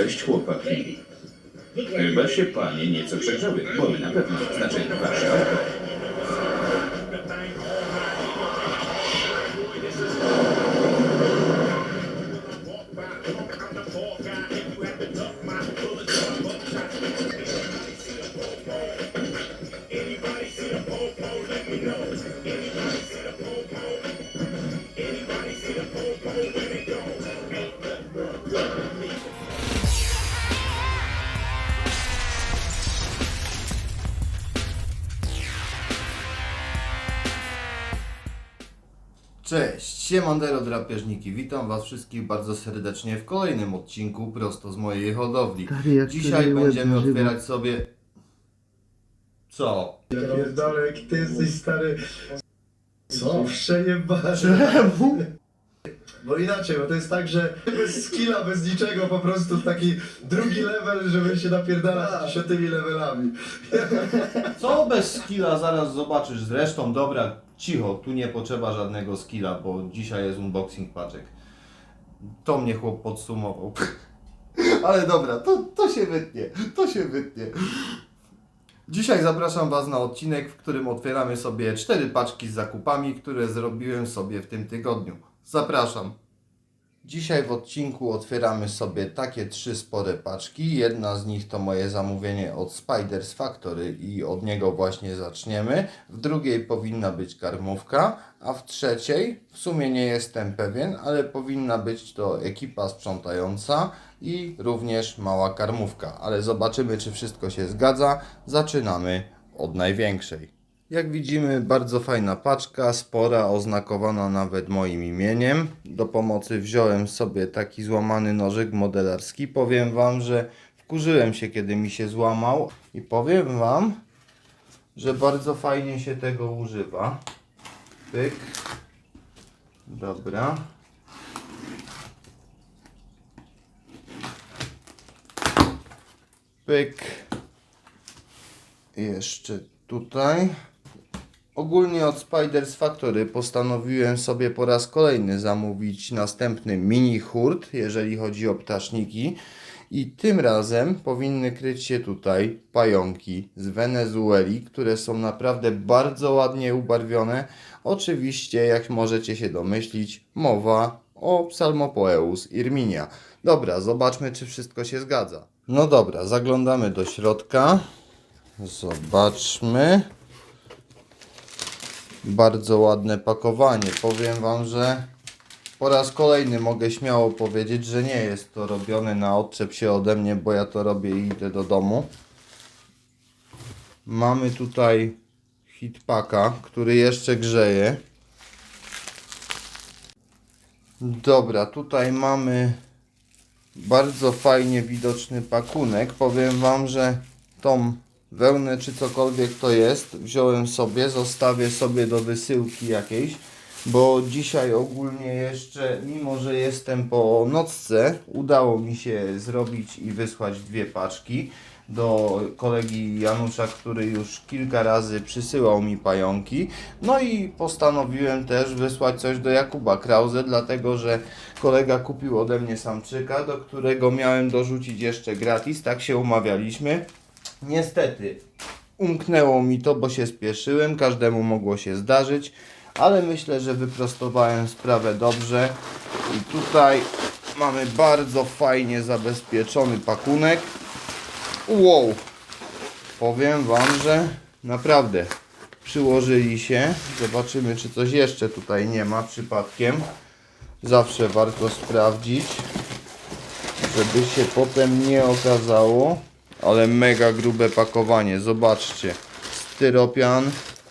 Cześć chłopaki. Chyba się panie nieco przegrzały, bo my na pewno, znaczy wasze auto. Siemandero drapieżniki, witam was wszystkich bardzo serdecznie w kolejnym odcinku prosto z mojej hodowli. Stary, Dzisiaj będziemy otwierać sobie... Co? Ja pierdolę, jaki ty jesteś stary. Co? Przejebany. Czemu? Bo inaczej, bo to jest tak, że bez skilla, bez niczego, po prostu w taki drugi level, żeby się napierdalać dziesiątymi levelami. Co bez skilla zaraz zobaczysz. Zresztą dobra, cicho, tu nie potrzeba żadnego skilla, bo dzisiaj jest unboxing paczek. To mnie chłop podsumował. Ale dobra, to, to się wytnie, to się wytnie. Dzisiaj zapraszam Was na odcinek, w którym otwieramy sobie cztery paczki z zakupami, które zrobiłem sobie w tym tygodniu. Zapraszam. Dzisiaj w odcinku otwieramy sobie takie trzy spore paczki. Jedna z nich to moje zamówienie od Spiders Factory i od niego właśnie zaczniemy. W drugiej powinna być karmówka, a w trzeciej w sumie nie jestem pewien, ale powinna być to ekipa sprzątająca i również mała karmówka. Ale zobaczymy, czy wszystko się zgadza. Zaczynamy od największej. Jak widzimy, bardzo fajna paczka, spora, oznakowana nawet moim imieniem. Do pomocy wziąłem sobie taki złamany nożyk modelarski. Powiem Wam, że wkurzyłem się, kiedy mi się złamał i powiem Wam, że bardzo fajnie się tego używa. Pyk. Dobra. Pyk. Jeszcze tutaj. Ogólnie od Spiders Factory postanowiłem sobie po raz kolejny zamówić następny mini hurt, jeżeli chodzi o ptaszniki. I tym razem powinny kryć się tutaj pająki z Wenezueli, które są naprawdę bardzo ładnie ubarwione. Oczywiście, jak możecie się domyślić, mowa o Psalmopoeus irminia. Dobra, zobaczmy, czy wszystko się zgadza. No dobra, zaglądamy do środka. Zobaczmy. Bardzo ładne pakowanie. Powiem Wam, że po raz kolejny mogę śmiało powiedzieć, że nie jest to robione na odczep się ode mnie, bo ja to robię i idę do domu. Mamy tutaj hitpaka, który jeszcze grzeje. Dobra, tutaj mamy bardzo fajnie widoczny pakunek. Powiem Wam, że tą wełnę czy cokolwiek to jest wziąłem sobie, zostawię sobie do wysyłki jakiejś, bo dzisiaj ogólnie jeszcze, mimo że jestem po nocce, udało mi się zrobić i wysłać dwie paczki do kolegi Janusza, który już kilka razy przysyłał mi pająki. No i postanowiłem też wysłać coś do Jakuba Krause, dlatego że kolega kupił ode mnie samczyka, do którego miałem dorzucić jeszcze gratis, tak się umawialiśmy. Niestety, umknęło mi to, bo się spieszyłem, każdemu mogło się zdarzyć, ale myślę, że wyprostowałem sprawę dobrze. I tutaj mamy bardzo fajnie zabezpieczony pakunek. Wow! Powiem Wam, że naprawdę przyłożyli się. Zobaczymy, czy coś jeszcze tutaj nie ma przypadkiem. Zawsze warto sprawdzić, żeby się potem nie okazało. Ale mega grube pakowanie, zobaczcie. Styropian,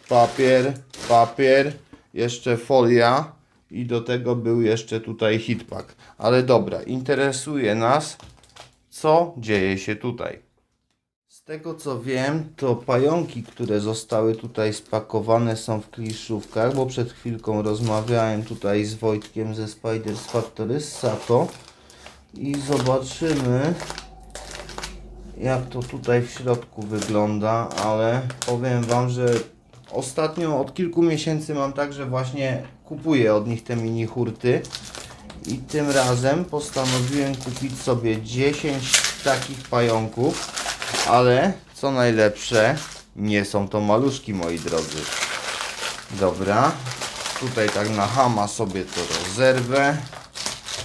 papier, papier, jeszcze folia i do tego był jeszcze tutaj hitpack. Ale dobra, interesuje nas, co dzieje się tutaj. Z tego co wiem, to pająki, które zostały tutaj spakowane są w kliszówkach, bo przed chwilką rozmawiałem tutaj z Wojtkiem ze Spiders Factory, z Sato i zobaczymy jak to tutaj w środku wygląda, ale powiem Wam, że ostatnio od kilku miesięcy mam tak, że właśnie kupuję od nich te mini hurty. I tym razem postanowiłem kupić sobie 10 takich pająków, ale co najlepsze, nie są to maluszki moi drodzy. Dobra, tutaj tak na hama sobie to rozerwę.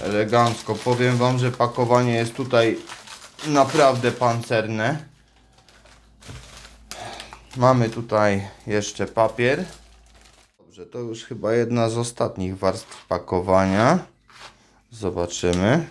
Elegancko. Powiem Wam, że pakowanie jest tutaj naprawdę pancerne. Mamy tutaj jeszcze papier. Dobrze, to już chyba jedna z ostatnich warstw pakowania. Zobaczymy.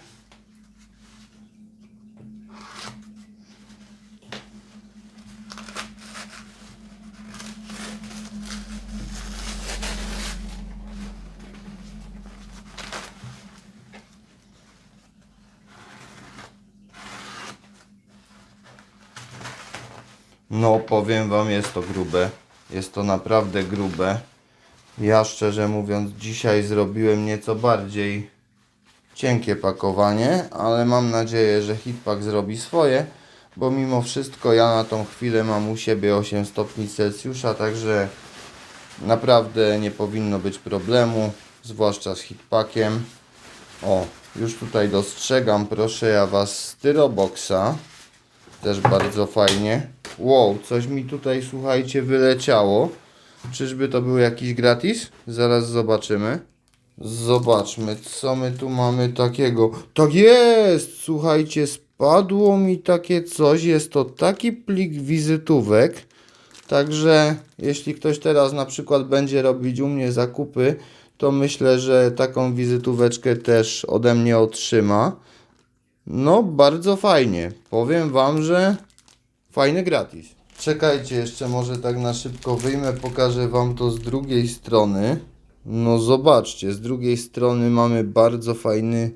No, powiem Wam, jest to grube. Jest to naprawdę grube. Ja szczerze mówiąc, dzisiaj zrobiłem nieco bardziej cienkie pakowanie, ale mam nadzieję, że Hitpak zrobi swoje, bo mimo wszystko ja na tą chwilę mam u siebie 8 stopni Celsjusza, także naprawdę nie powinno być problemu, zwłaszcza z Hitpakiem. O, już tutaj dostrzegam, proszę ja Was, styroboxa. Też bardzo fajnie. Wow, coś mi tutaj, słuchajcie, wyleciało. Czyżby to był jakiś gratis? Zaraz zobaczymy. Zobaczmy, co my tu mamy takiego. Tak jest! Słuchajcie, spadło mi takie coś. Jest to taki plik wizytówek. Także jeśli ktoś teraz na przykład będzie robić u mnie zakupy, to myślę, że taką wizytóweczkę też ode mnie otrzyma. No, bardzo fajnie. Powiem Wam, że fajny gratis. Czekajcie, jeszcze może tak na szybko wyjmę, pokażę Wam to z drugiej strony. No zobaczcie, z drugiej strony mamy bardzo fajny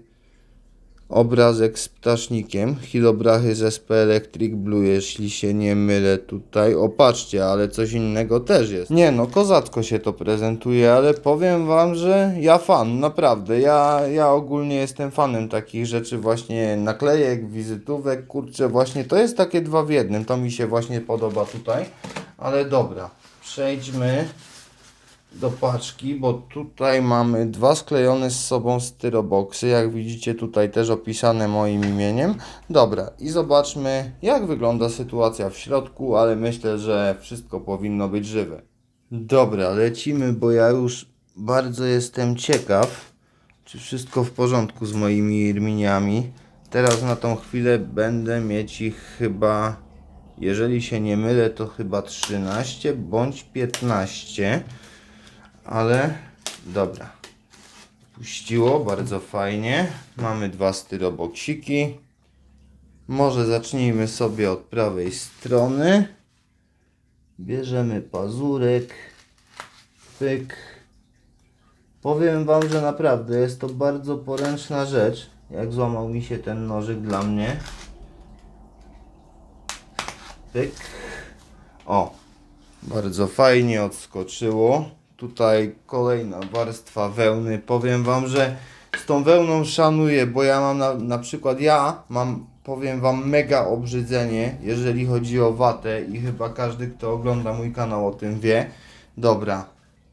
obrazek z ptasznikiem. Hilobrachy z SP Electric Blue, jeśli się nie mylę tutaj. O, patrzcie, ale coś innego też jest. Nie no, kozacko się to prezentuje, ale powiem wam, że ja fan, naprawdę. Ja, ja ogólnie jestem fanem takich rzeczy właśnie naklejek, wizytówek, kurczę, właśnie to jest takie dwa w jednym. To mi się właśnie podoba tutaj. Ale dobra, przejdźmy do paczki, bo tutaj mamy dwa sklejone z sobą styroboksy, jak widzicie tutaj też opisane moim imieniem. Dobra, i zobaczmy jak wygląda sytuacja w środku, ale myślę, że wszystko powinno być żywe. Dobra, lecimy, bo ja już bardzo jestem ciekaw, czy wszystko w porządku z moimi irminiami. Teraz na tą chwilę będę mieć ich chyba, jeżeli się nie mylę, to chyba 13 bądź 15 ale dobra. Puściło, bardzo fajnie. Mamy dwa styroboksiki. Może zacznijmy sobie od prawej strony. Bierzemy pazurek. Pyk. Powiem Wam, że naprawdę jest to bardzo poręczna rzecz. Jak złamał mi się ten nożyk dla mnie. Pyk. O, bardzo fajnie odskoczyło. Tutaj kolejna warstwa wełny. Powiem Wam, że z tą wełną szanuję, bo ja mam na, na przykład, ja mam, powiem Wam, mega obrzydzenie, jeżeli chodzi o watę i chyba każdy, kto ogląda mój kanał o tym wie. Dobra,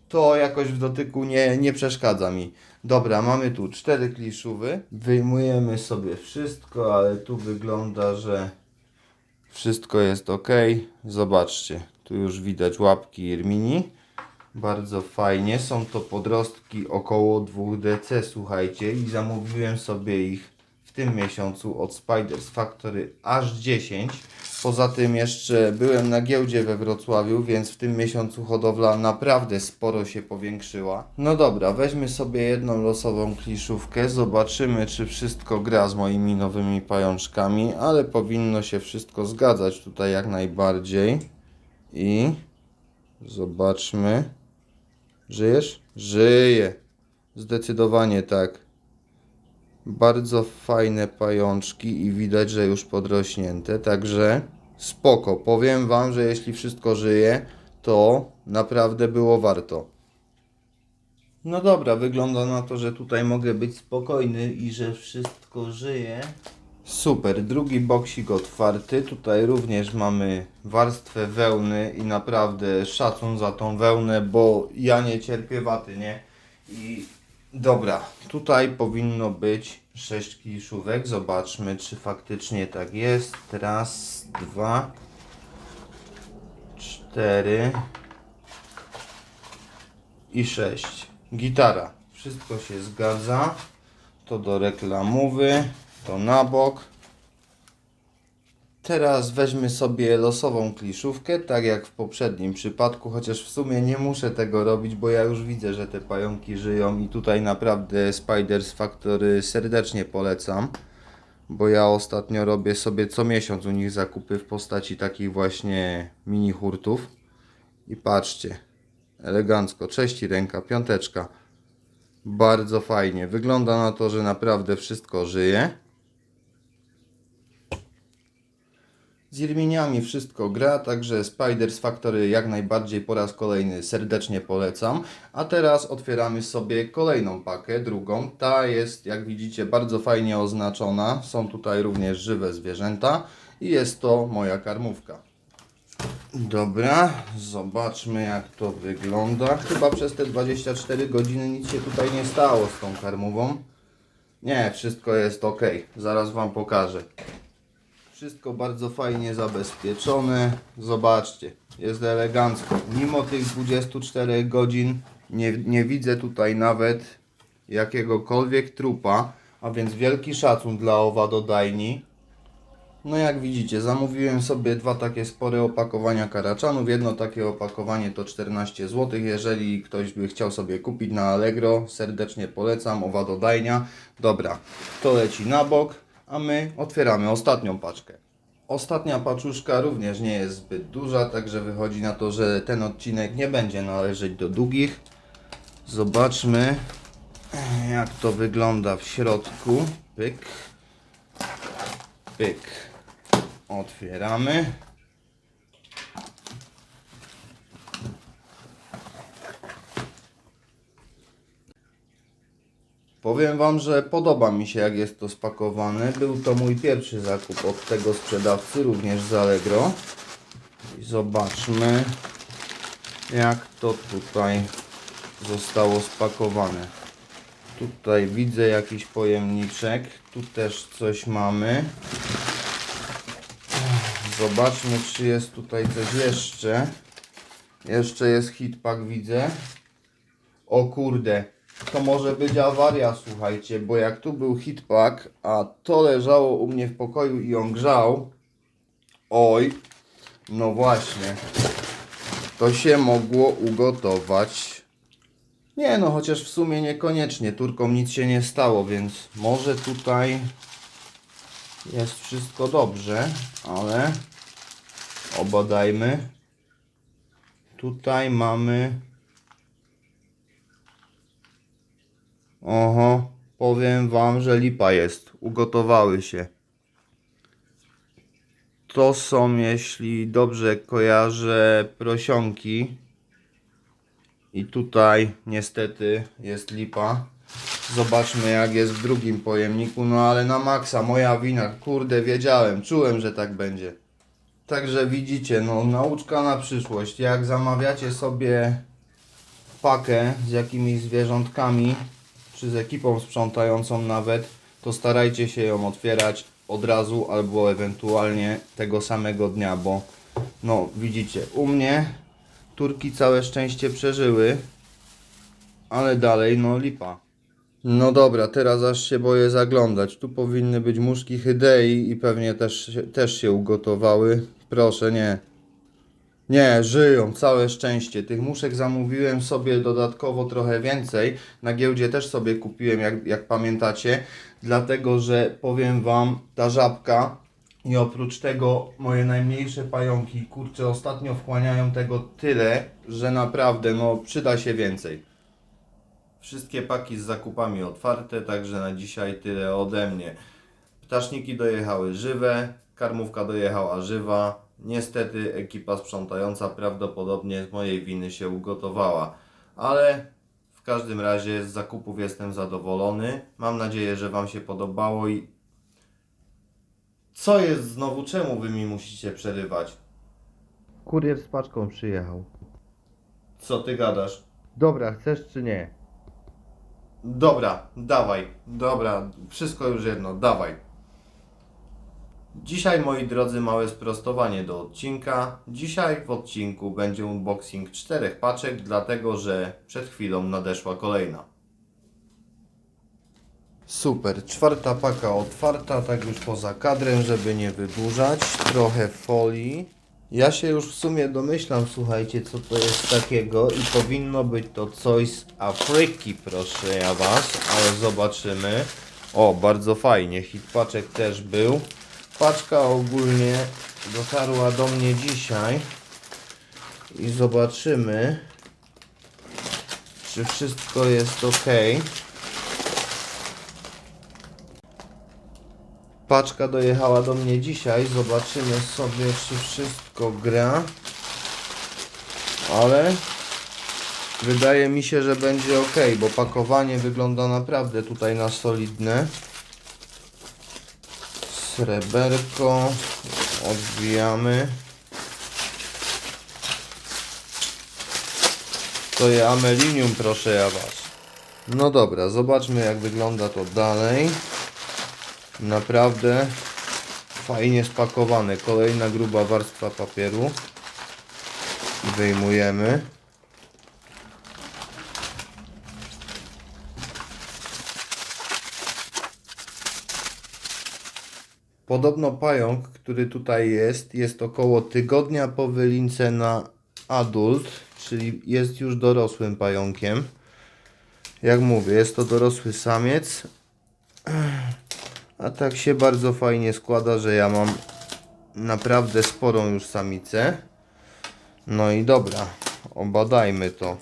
to jakoś w dotyku nie, nie przeszkadza mi. Dobra, mamy tu cztery kliszówy. Wyjmujemy sobie wszystko, ale tu wygląda, że wszystko jest ok. Zobaczcie, tu już widać łapki Irmini. Bardzo fajnie. Są to podrostki około 2 DC, słuchajcie. I zamówiłem sobie ich w tym miesiącu od Spiders Factory aż 10. Poza tym jeszcze byłem na giełdzie we Wrocławiu, więc w tym miesiącu hodowla naprawdę sporo się powiększyła. No dobra, weźmy sobie jedną losową kliszówkę. Zobaczymy, czy wszystko gra z moimi nowymi pajączkami, ale powinno się wszystko zgadzać tutaj jak najbardziej. I zobaczmy. Żyjesz? Żyję. Zdecydowanie tak. Bardzo fajne pajączki i widać, że już podrośnięte, także spoko. Powiem Wam, że jeśli wszystko żyje, to naprawdę było warto. No dobra, wygląda na to, że tutaj mogę być spokojny i że wszystko żyje. Super, drugi boksik otwarty. Tutaj również mamy warstwę wełny i naprawdę szacun za tą wełnę, bo ja nie cierpię waty, nie? I dobra, tutaj powinno być 6 kiszówek. Zobaczmy, czy faktycznie tak jest. Raz, dwa, cztery i sześć. Gitara. Wszystko się zgadza. To do reklamowy, to na bok. Teraz weźmy sobie losową kliszówkę, tak jak w poprzednim przypadku, chociaż w sumie nie muszę tego robić, bo ja już widzę, że te pająki żyją i tutaj naprawdę Spiders Factory serdecznie polecam, bo ja ostatnio robię sobie co miesiąc u nich zakupy w postaci takich właśnie mini hurtów. I patrzcie, elegancko, cześć ręka, piąteczka. Bardzo fajnie. Wygląda na to, że naprawdę wszystko żyje. Z Irminiami wszystko gra, także Spiders Factory jak najbardziej po raz kolejny serdecznie polecam. A teraz otwieramy sobie kolejną pakę, drugą. Ta jest, jak widzicie, bardzo fajnie oznaczona. Są tutaj również żywe zwierzęta i jest to moja karmówka. Dobra, zobaczmy jak to wygląda. Chyba przez te 24 godziny nic się tutaj nie stało z tą karmową. Nie, wszystko jest ok. Zaraz Wam pokażę. Wszystko bardzo fajnie zabezpieczone. Zobaczcie, jest elegancko. Mimo tych 24 godzin nie, nie widzę tutaj nawet jakiegokolwiek trupa, a więc wielki szacun dla owadodajni. No jak widzicie, zamówiłem sobie dwa takie spore opakowania karaczanów. Jedno takie opakowanie to 14 zł. Jeżeli ktoś by chciał sobie kupić na Allegro, serdecznie polecam, owadodajnia. Dobra, to leci na bok, a my otwieramy ostatnią paczkę. Ostatnia paczuszka również nie jest zbyt duża, także wychodzi na to, że ten odcinek nie będzie należeć do długich. Zobaczmy jak to wygląda w środku. Pyk. Pyk. Otwieramy. Powiem Wam, że podoba mi się jak jest to spakowane. Był to mój pierwszy zakup od tego sprzedawcy, również z Allegro. I zobaczmy jak to tutaj zostało spakowane. Tutaj widzę jakiś pojemniczek. Tu też coś mamy. Zobaczmy, czy jest tutaj coś jeszcze. Jeszcze jest hitpack, widzę. O kurde, to może być awaria, słuchajcie, bo jak tu był hitpack, a to leżało u mnie w pokoju i on grzał. Oj, no właśnie. To się mogło ugotować. Nie no, chociaż w sumie niekoniecznie. Turkom nic się nie stało, więc może tutaj jest wszystko dobrze, ale obadajmy. Tutaj mamy. Oho, powiem wam, że lipa jest. Ugotowały się. To są, jeśli dobrze kojarzę, prosionki. I tutaj niestety jest lipa. Zobaczmy jak jest w drugim pojemniku. No ale na maksa, moja wina. Kurde, wiedziałem, czułem, że tak będzie. Także widzicie, no nauczka na przyszłość. Jak zamawiacie sobie pakę z jakimiś zwierzątkami, czy z ekipą sprzątającą nawet, to starajcie się ją otwierać od razu albo ewentualnie tego samego dnia, bo no widzicie, u mnie Turki całe szczęście przeżyły, ale dalej no lipa. No dobra, teraz aż się boję zaglądać. Tu powinny być muszki hydei i pewnie też, też się ugotowały. Proszę, nie. Nie, żyją, całe szczęście. Tych muszek zamówiłem sobie dodatkowo trochę więcej. Na giełdzie też sobie kupiłem, jak, jak pamiętacie. Dlatego, że powiem Wam, ta żabka i oprócz tego moje najmniejsze pająki, kurczę, ostatnio wchłaniają tego tyle, że naprawdę, no, przyda się więcej. Wszystkie paki z zakupami otwarte, także na dzisiaj tyle ode mnie. Ptaszniki dojechały żywe, karmówka dojechała żywa. Niestety ekipa sprzątająca prawdopodobnie z mojej winy się ugotowała, ale w każdym razie z zakupów jestem zadowolony. Mam nadzieję, że Wam się podobało i Co jest znowu? Czemu wy mi musicie przerywać? Kurier z paczką przyjechał. Co ty gadasz? Dobra, chcesz czy nie? Dobra, dawaj. Dobra, wszystko już jedno, dawaj. Dzisiaj, moi drodzy, małe sprostowanie do odcinka. Dzisiaj w odcinku będzie unboxing czterech paczek, dlatego że przed chwilą nadeszła kolejna. Super, czwarta paka otwarta, tak już poza kadrem, żeby nie wydłużać. Trochę folii. Ja się już w sumie domyślam, słuchajcie, co to jest takiego i powinno być to coś z Afryki, proszę ja Was, ale zobaczymy. O, bardzo fajnie, hit paczek też był. Paczka ogólnie dotarła do mnie dzisiaj i zobaczymy, czy wszystko jest ok. Paczka dojechała do mnie dzisiaj. Zobaczymy sobie, czy wszystko gra. Ale wydaje mi się, że będzie ok, bo pakowanie wygląda naprawdę tutaj na solidne. Sreberko. Odbijamy. To jest amelinium, proszę ja was. No dobra, zobaczmy jak wygląda to dalej. Naprawdę fajnie spakowane. Kolejna gruba warstwa papieru. Wyjmujemy. Podobno pająk, który tutaj jest, jest około tygodnia po wylince na adult, czyli jest już dorosłym pająkiem. Jak mówię, jest to dorosły samiec, a tak się bardzo fajnie składa, że ja mam naprawdę sporą już samicę. No i dobra, obadajmy to.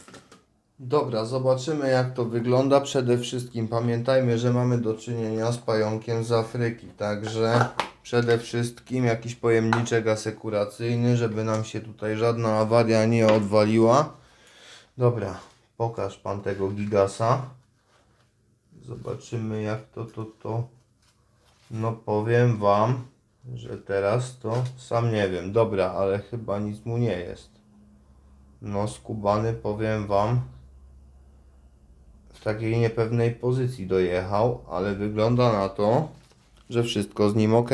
Dobra, zobaczymy jak to wygląda. Przede wszystkim pamiętajmy, że mamy do czynienia z pająkiem z Afryki, także przede wszystkim jakiś pojemniczek asekuracyjny, żeby nam się tutaj żadna awaria nie odwaliła. Dobra, pokaż pan tego gigasa. Zobaczymy jak to, to, to no powiem wam, że teraz to sam nie wiem. Dobra, ale chyba nic mu nie jest. No skubany powiem wam takiej niepewnej pozycji dojechał, ale wygląda na to, że wszystko z nim ok.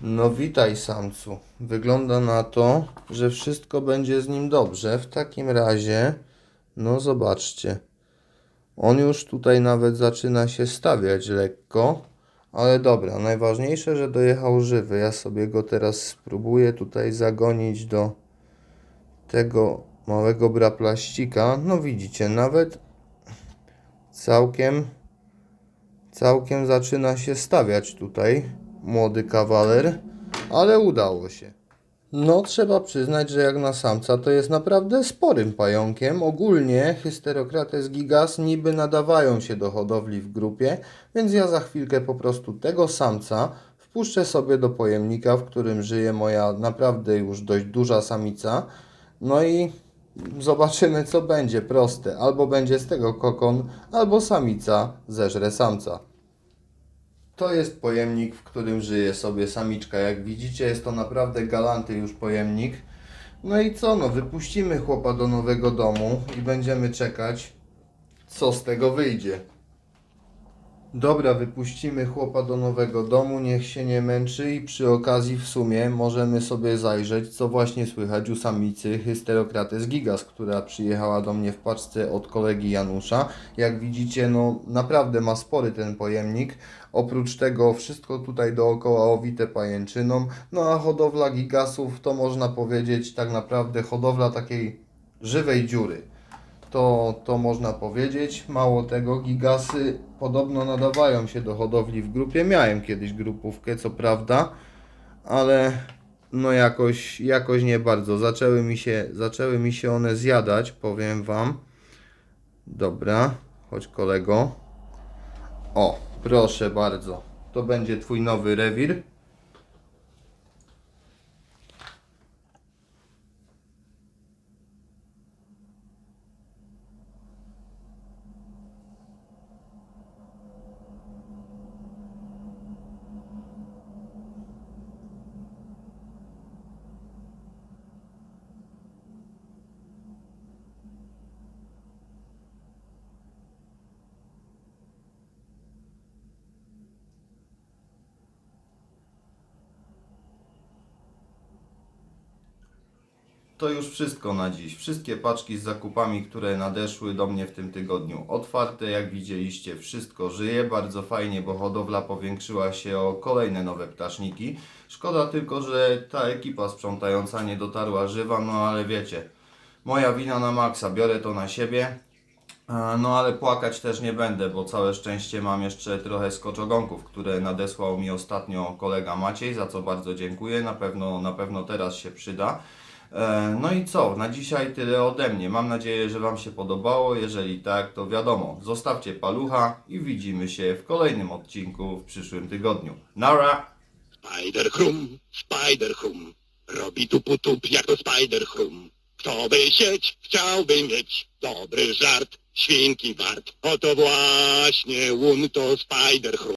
No witaj samcu. Wygląda na to, że wszystko będzie z nim dobrze. W takim razie, no zobaczcie. On już tutaj nawet zaczyna się stawiać lekko. Ale dobra, najważniejsze, że dojechał żywy. Ja sobie go teraz spróbuję tutaj zagonić do tego małego braplaścika. No widzicie, nawet całkiem całkiem zaczyna się stawiać tutaj młody kawaler, ale udało się. No, trzeba przyznać, że jak na samca to jest naprawdę sporym pająkiem. Ogólnie Hysterocrates gigas niby nadawają się do hodowli w grupie, więc ja za chwilkę po prostu tego samca wpuszczę sobie do pojemnika, w którym żyje moja naprawdę już dość duża samica. No i zobaczymy co będzie proste. Albo będzie z tego kokon, albo samica zeżre samca. To jest pojemnik, w którym żyje sobie samiczka. Jak widzicie, jest to naprawdę galanty już pojemnik. No i co, no, wypuścimy chłopa do nowego domu i będziemy czekać, co z tego wyjdzie. Dobra, wypuścimy chłopa do nowego domu, niech się nie męczy i przy okazji w sumie możemy sobie zajrzeć, co właśnie słychać u samicy Hysterocrates gigas, która przyjechała do mnie w paczce od kolegi Janusza. Jak widzicie, no naprawdę ma spory ten pojemnik. Oprócz tego wszystko tutaj dookoła owite pajęczyną. No a hodowla gigasów to można powiedzieć tak naprawdę hodowla takiej żywej dziury to, to można powiedzieć. Mało tego, gigasy podobno nadawają się do hodowli w grupie. Miałem kiedyś grupówkę, co prawda, ale no jakoś, jakoś nie bardzo. Zaczęły mi, się, zaczęły mi się one zjadać, powiem Wam. Dobra, chodź kolego. O, proszę bardzo. To będzie Twój nowy rewir. To już wszystko na dziś. Wszystkie paczki z zakupami, które nadeszły do mnie w tym tygodniu otwarte. Jak widzieliście, wszystko żyje. Bardzo fajnie, bo hodowla powiększyła się o kolejne nowe ptaszniki. Szkoda tylko, że ta ekipa sprzątająca nie dotarła żywa, no ale wiecie, moja wina na maksa, biorę to na siebie. No ale płakać też nie będę, bo całe szczęście mam jeszcze trochę skoczogonków, które nadesłał mi ostatnio kolega Maciej, za co bardzo dziękuję. Na pewno, na pewno teraz się przyda. E, No i co? Na dzisiaj tyle ode mnie. Mam nadzieję, że Wam się podobało. Jeżeli tak, to wiadomo, zostawcie palucha i widzimy się w kolejnym odcinku w przyszłym tygodniu. Nara! Spider-Hum, Spider-Hum, robi tupu-tup jak to Spider-Hum. Kto by sieć chciałby mieć dobry żart, świnki wart. Oto właśnie łun to Spider-Hum.